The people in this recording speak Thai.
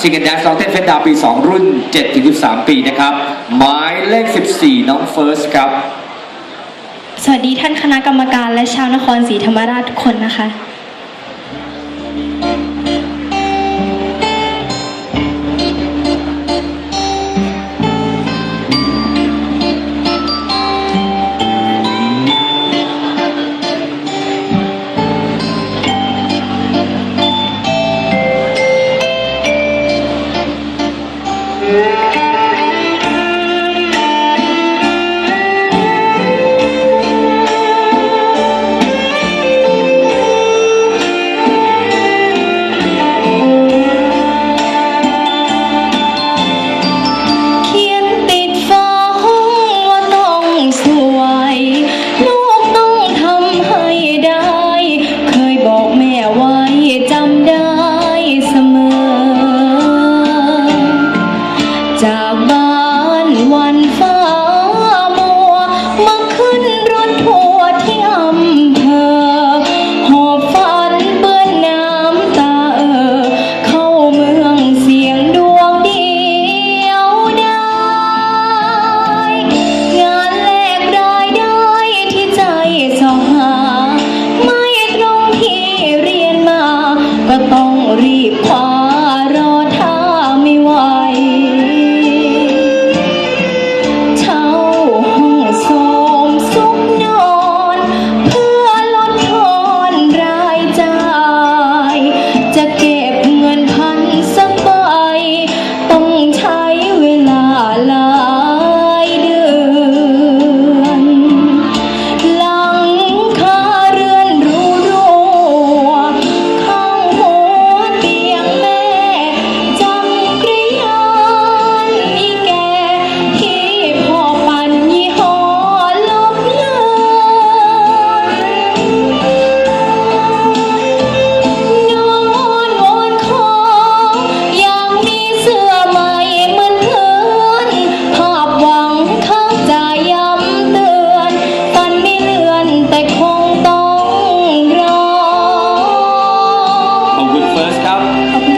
ซิงเกิลแดนซ์ซองเต้นเฟนดาปี 2 รุ่น 7-13 ปีนะครับ หมายเลข 14 น้องเฟิร์สครับ สวัสดีท่านคณะกรรมการและชาวนครศรีธรรมราชทุกคนนะคะ పారి పారా